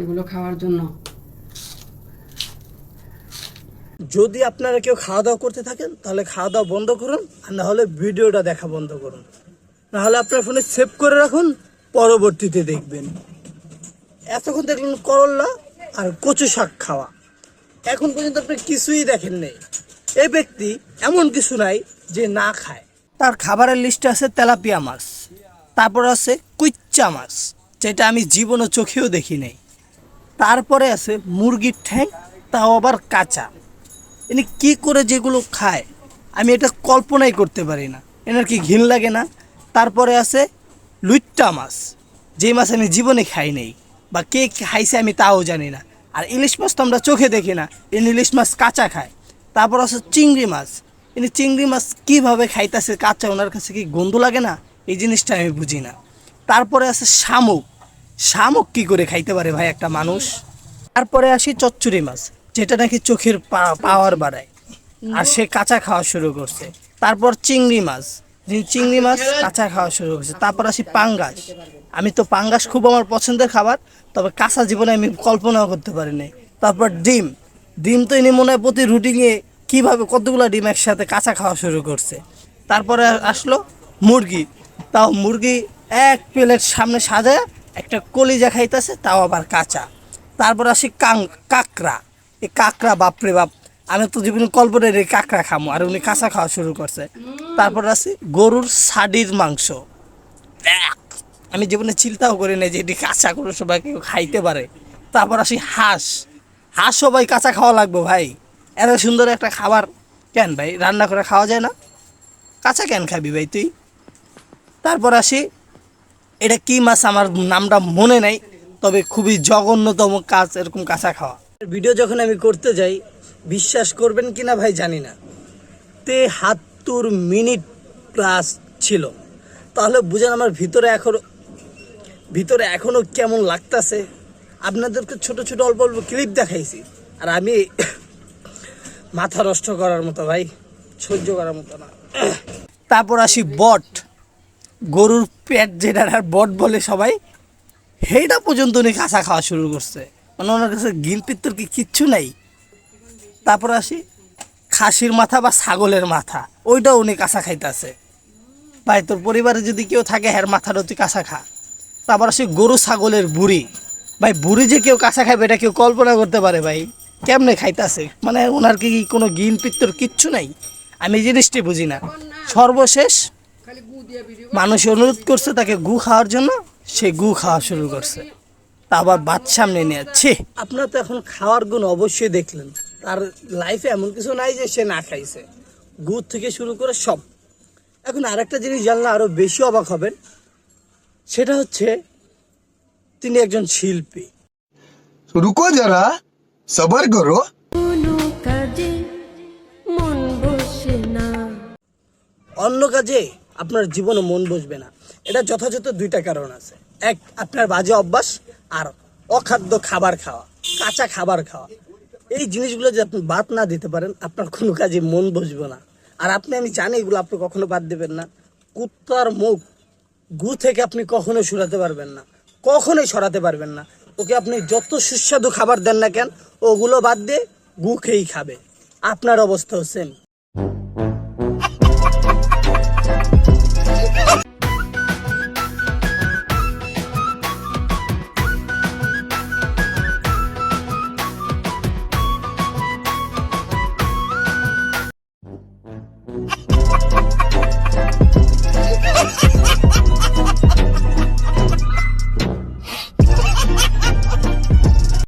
এগুলো খাওয়ার জন্য। যদি আপনারা কেউ খাওয়া দাওয়া করতে থাকেন, তাহলে খাওয়া দাওয়া বন্ধ করুন, আর না হলে ভিডিওটা দেখা বন্ধ করুন। না হলে আপনার ফোনে সেভ করে রাখুন, পরবর্তীতে দেখবেন। এতক্ষণ দেখলেন করল্লা আর কচু শাক খাওয়া। এখন পর্যন্ত আপনি কিছুই দেখেন নেই। এই ব্যক্তি এমন কিছু নাই যে না খায়। তার খাবারের লিস্টে আছে তেলাপিয়া মাছ, তারপর আছে কুইচ্চা মাছ, যেটা আমি জীবনে চোখেও দেখি নাই। তারপরে আছে মুরগির ঠ্যাং, তাও আবার কাঁচা। ইনি কি করে যেগুলো খায়, আমি এটা কল্পনাই করতে পারি না। এনার কি ঘিন লাগে না? তারপরে আছে লুইট্টা মাছ। যে মাছ আমি জীবনে খাই নাই, বা কে খাইছে আমি তাও জানি না। আর ইলিশ মাছ তো আমরা চোখে দেখি না, ইনি ইলিশ মাছ কাঁচা খায়। তারপর আছে চিংড়ি মাছ। ইনি চিংড়ি মাছ কীভাবে খাইতেছে কাঁচা, ওনার কাছে কি গন্ধ লাগে না? এই জিনিসটা আমি বুঝি না। তারপরে আছে শামুক। শামুক কি করে খাইতে পারে ভাই একটা মানুষ? তারপরে আসি চচ্চড়ি মাছ, যেটা নাকি চোখের পাওয়ার বাড়ায়। আর সে কাঁচা খাওয়া শুরু করছে। তারপর চিংড়ি মাছ চিংড়ি মাছ কাঁচা খাওয়া শুরু করছে। তারপর আসি পাঙ্গাস। আমি তো পাঙ্গাস খুব আমার পছন্দের খাবার, তবে কাঁচা জীবনে আমি কল্পনাও করতে পারিনি তারপর ডিম। ডিম তো ইনি মনে হয় প্রতি রুটিনে কীভাবে কতগুলো ডিম একসাথে কাঁচা খাওয়া শুরু করছে। তারপরে আসলো মুরগি। তাও মুরগি এক প্লেট সামনে সাজায় একটা কলিজা খাইতেছে, তাও আবার কাঁচা। তারপর আসি কাং কাঁকড়া। এই কাঁকড়া, বাপরে বাপ, আমি তো জীবনে কল্পনায় রে কাঁকড়া খামো, আর উনি কাঁচা খাওয়া শুরু করছে। তারপর আসি গরুর সাডির মাংস। আমি জীবনে চিন্তাও করি না যে এটি কাঁচা করে সবাই কেউ খাইতে পারে। তারপর আসি হাঁস। হাঁস সবাই কাঁচা খাওয়া লাগবে ভাই। এত সুন্দর একটা খাবার। কেন ভাই, রান্না করে খাওয়া যায় না? কাঁচা কেন খাবি ভাই তুই? তারপর আসি এটা কি মাছ আমার নামটা মনে নাই তবে খুবই জঘন্যতম কাজ এরকম কাঁচা খাওয়া। ভিডিও যখন আমি করতে যাই বিশ্বাস করবেন কি না ভাই জানি না তে তেহাত্তর মিনিট প্লাস ছিল। তাহলে বুঝেন আমার ভিতরে এখন ভিতরে এখনও কেমন লাগতাছে। আপনাদেরকে ছোট ছোট অল্প অল্প ক্লিপ দেখাইছি আর আমি মাথা নষ্ট করার মতো ভাই সহ্য করার মতো না। তারপর আসি বট। গরুর পেট যেটা বট বলে সবাই, সেইটা পর্যন্ত উনি কাঁচা খাওয়া শুরু করছে। মানে ওনার কাছে গিল পিত্তর কি কিচ্ছু নাই। তারপর আসি, খাসির মাথা বা ছাগলের মাথা, ওইটাও উনি কাঁচা খাইতেছে। ভাই, তোর পরিবারে যদি কেউ থাকে হ্যার মাথাটা তুই কাঁচা খা। তারপর আসি, গরু ছাগলের বুড়ি। ভাই, বুড়ি যে কেউ কাঁচা খাবে এটা কেউ কল্পনা করতে পারে ভাই। কেমনে খাইতাছে? মানে ওনার কি কোনো গিন পিত্তর কিচ্ছু নাই? আমি জিনিসটি বুঝি না। সর্বশেষ মানুষ অনুরোধ করছে তাকে গু খাওয়ার জন্য সে গু খাওয়া শুরু করছে। তা আবার বাদ সামনে নিয়ে আপনারা তো এখন খাওয়ার গুণ অবশ্যই দেখলেন। তার লাইফে এমন কিছু নাই যে সে না খাইছে। গু থেকে শুরু করে সব। এখন আরেকটা জিনিস জানলে আরও বেশি অবাক হবেন। সেটা হচ্ছে তিনি একজন শিল্পী। রুকো যারা সবার করো। অন্য কাজে আপনার জীবনে মন বসবে না। এটা যথাযথ দুইটা কারণ আছে। এক, আপনার বাজে অভ্যাস, আর অখাদ্য খাবার খাওয়া, কাঁচা খাবার খাওয়া। এই জিনিসগুলো যদি আপনি বাদ না দিতে পারেন, আপনার কোনো কাজে মন বসবে না। আর আপনি, আমি জানি এগুলো আপনি কখনো বাদ দেবেন না। কুত্তার মুখ, গু থেকে আপনি কখনো সরাতে পারবেন না। কখনোই সরাতে পারবেন না। ওকে আপনি যত সুস্বাদু খাবার দেন না কেন, ওগুলো বাদ দিয়ে গু খেয়েই খাবে। আপনার অবস্থাও সেম